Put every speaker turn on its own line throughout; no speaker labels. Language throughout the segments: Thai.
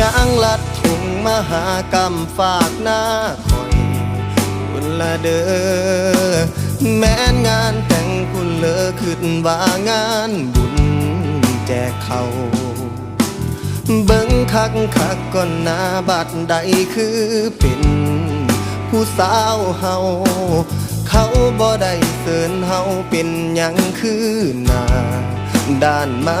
ยางลัดถุงมหากรรมฝากหน้าคอยคุณละเด้อแม้นงานแต่งคุณเลอขึ้นว่างานบุญแจกเขาเบิ่งคักคักก่อนหน้าบัดใดคือเป็นผู้สาวเฮาเขาบ่ได้เสินเฮาเป็นหยังคือหน้าด้านมา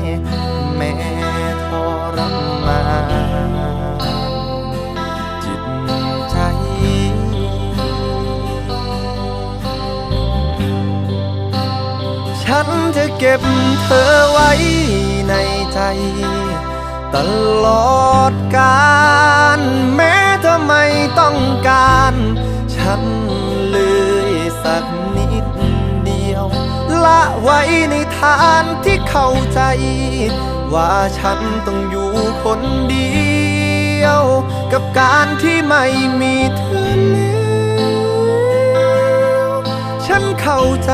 เก็บเธอไว้ในใจ ตลอดกาลแม้เธอไม่ต้องการ ฉันเลยสักนิดเดียว ละไว้ในฐานที่เข้าใจ ว่าฉันต้องอยู่คนเดียว กับการที่ไม่มีเธอแล้วฉันเข้าใจ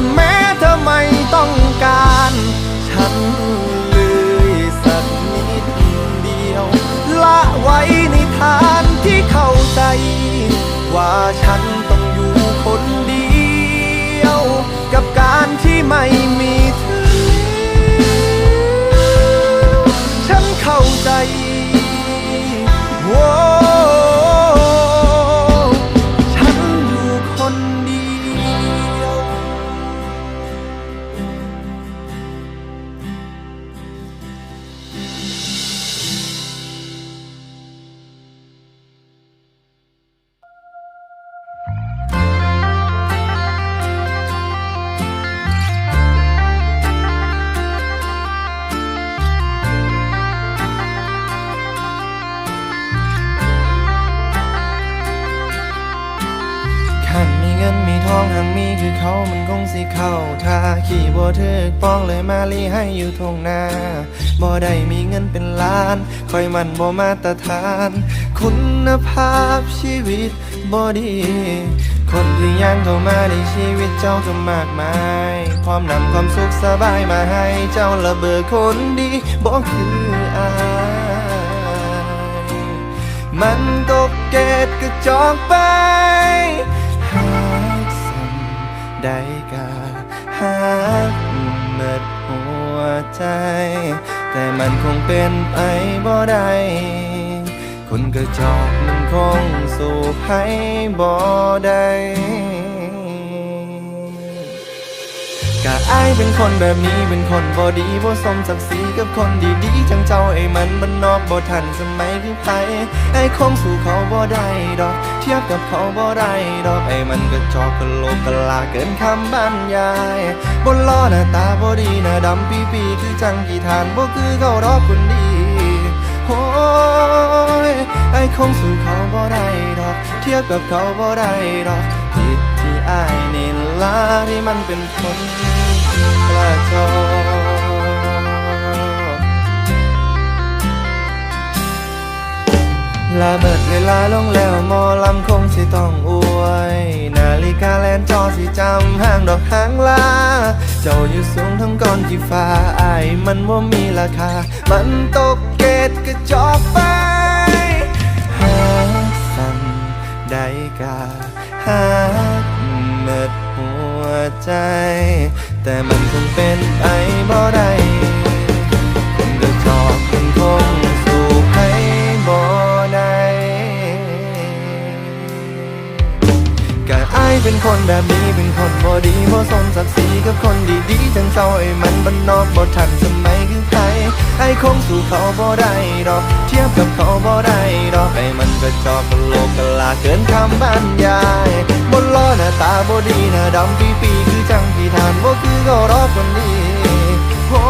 ล สิเข้าท่าขี่บ่ถึกป้องเลยมาลีให้อยู่ทงหน้าบ่ได้มีเงินเป็นล้าน คอยมันบ่มาตรฐาน คุณภาพชีวิตบ่ดีคนที่ยังเข้ามาในชีวิตเจ้าก็มากมายความนำความสุขสบายมาให้เจ้าระเบิดคนดีบ่คืออายมันตกเกตกระจอกไปหากสันได้ หักเมิดหัวใจ แต่มันคงเป็นไปบ่ได้คนกระจอกมันคงสู่ให้บ่ได้ กะอายเป็นคนแบบนี้เป็นคนบ่ดีบ่สมศักดิ์ศรีกับคนดีๆจังเจ้าไอ้มันบ้านนอกบ่ทันสมัยคือไผไอ้คงสู่เขาบ่ได้ดอก เทียบกับเขาบ่ได้ดอกไอ้มันก็จอกกะโลกกะลาเกินคำบรรยายบนล้อหน้าตาบ่ดีหน้าดำปีปีๆคือจังกี่ทานบ่คือเขาดอกคนดีโอ้ยไอ้คงสู่เขาบ่ได้ดอก เทียบกับเขาบ่ได้ดอก อายนี่ล่ะที่มันเป็นคนกระจอกละเมิดเวลาลงแล้วมอลำคงสิต้องอวย นาฬิกาแลนจอสิจำห้างดอกหางลา เจ้าอยู่สูงทั้งก้อนที่ฟ้าอายมันว่ามีราคา มันตกเกตกระจอกไป ใจ แต่มันคงเป็นไปบ่ได้คนกระจอกมันคงสู่ให้บ่ได้กะอายเป็นคนแบบนี้เป็นคนบ่ดีบ่สมศักดิ์ศรีกับคนดีๆจังเจ้าไอ้มันบ้านนอกบ่ทันสมัยคือไผไอ้คงสู่เขาบ่ได้ดอก เทียบกับเขาบ่ได้ดอกไอ้มันก็จอกกะโลกกะลาเกินคำบรรยายบนล้อหน้าตาบ่ดีหน้าดำปีปี คือเขารอคนดีโอ้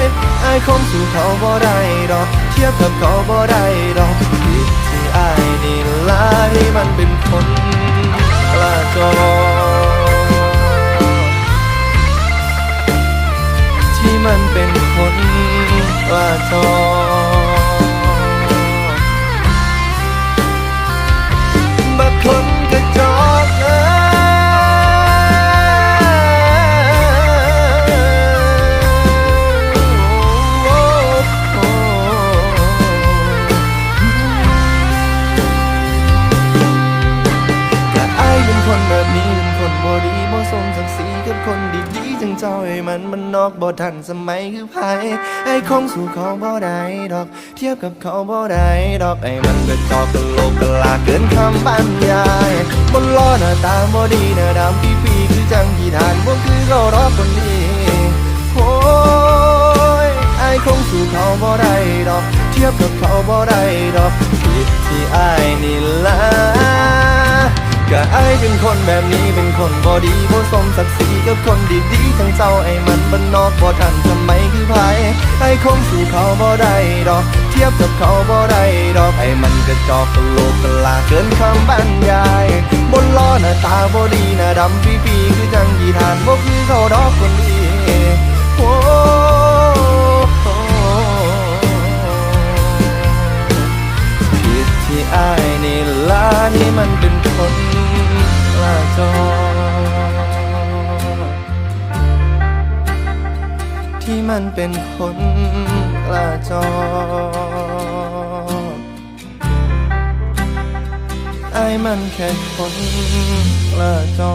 ยไอ้คงสู่เขาบ่ได้ดอกเทียบกับเขาบ่ได้ดอกผิดที่ไอายนี่ล่ะที่มันเป็นคนกระจอกที่มันเป็นคนกระจอกบักคน มันมันนอกบ่ทันสมัยคือไผไอ้คงสู่เขาบ่ได้ดอก เทียบกับเขาบ่ได้ดอกไอ้มันก็จอกกะโลกกะลาเกินคำบรรยายบนล้อหน้าตาบ่ดีหน้าดำปีปีๆคือจังที่ทานบ่คือเขารอคนดีโอ้ยไอ้คงสู่เขาบ่ได้ดอก เทียบกับเขาบ่ได้ดอกผิดที่ไอายนี่ละ ก็ไอเป็นคนแบบนี้เป็นคนบอดีบ่สมศักดิ์ศรีกับคนดีๆทั้งเจ้าไอ้มันบ้านนอกบ่ทันสมัยคือไผไอ้คงสู่เขาบ่ได้ดอก เทียบกับเขาบ่ได้ดอกไอ้มันกระจอกกะโลกกะลาเกินคำบรรยายบนล้อหน้าตาบ่ดีหน้าดำปีปีคือจังยีทานบ่คือเขาดอกคนดีโอ้ผิดที่อายนี่ล่ะนี่มันเป็นคน จอ ที่มันเป็นคนกระจอไอ้มันแค่คนกระจอ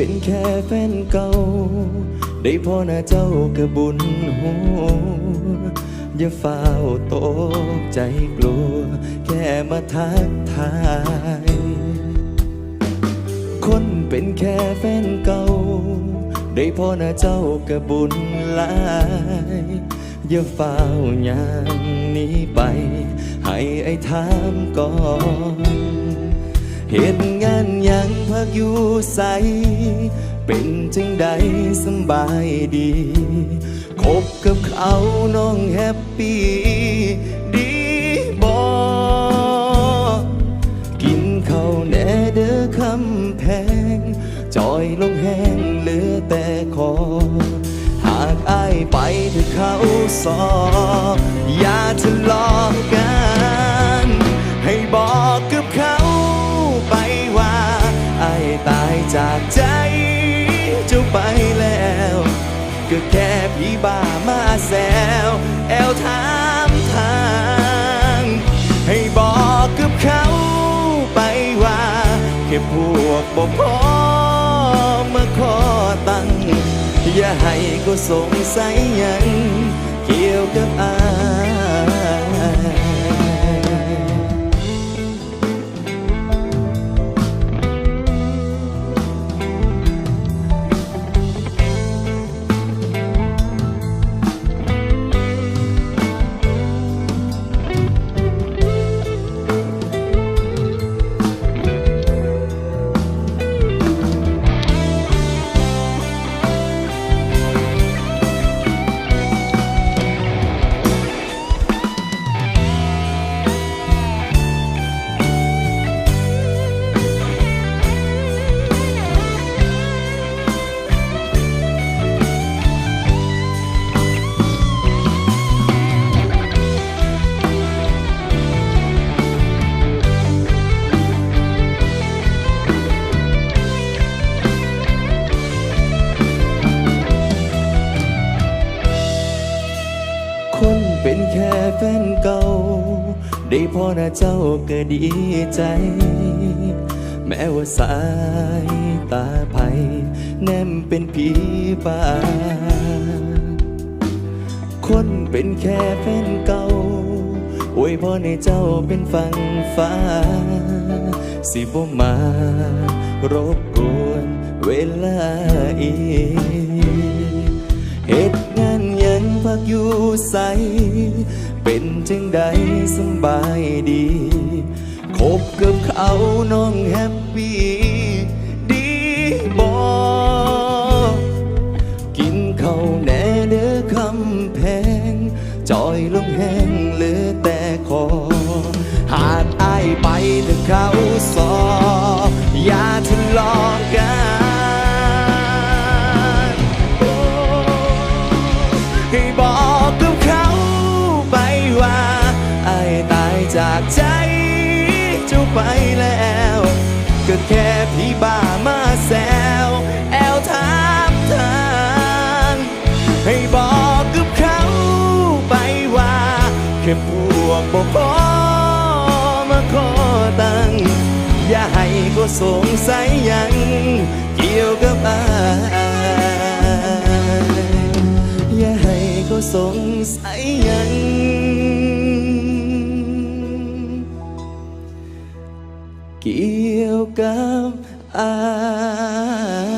เป็นแค่แฟนเก่า ได้พ่อหน้าเจ้ากระบุญหัวอย่าฝ้าวตกใจกลัว แค่มาทักทาย คนเป็นแค่แฟนเก่า ได้พ่อหน้าเจ้ากระบุญหลายอย่าฝ้าวยางนี้ไป ให้ไอ้ถามก่อน เหตุงานยังพักอยู่ใส เป็นจังใดสบายดี คบกับเขาน้องแฮปปี้ดีบอกินข้าวแน่เด้อคำแพง จอยลงแห้งเหลือแต่คอ หากอายไปเธอเขาสอบอย่าทะเลาะกัน จากใจเจ้าไปแล้ว ก็แค่พี่บ้ามาแซวแอวถามทาง ให้บอกกับเขาไปว่าแค่พวกบ่พอมาขอตังค์อย่าให้ก็สงสัยยัง เกี่ยวกับอา เก่า ได้พ่อหน้าเจ้าก็ดีใจ แม้ว่าสายตาไผแนมเป็นผีป่า คนเป็นแค่แฟนเก่าอวยพรให้เจ้าเป็นฝั่งฟ้า สิบ่มารบกวนเวลาอีกเหตุงานยังพักอยู่ใส เป็นจังใดสบายดี คบกับเขาน้องแฮปปี้ ก็แค่พี่บ้ามาแซวแอลถามทางให้บอกกับเขาไปว่าแค่พวกบ่พอมาขอตังค์อย่าให้ก็สงสัยยังเกี่ยวกับอายอย่าให้เขาสงสัยยัง yêu cảm anh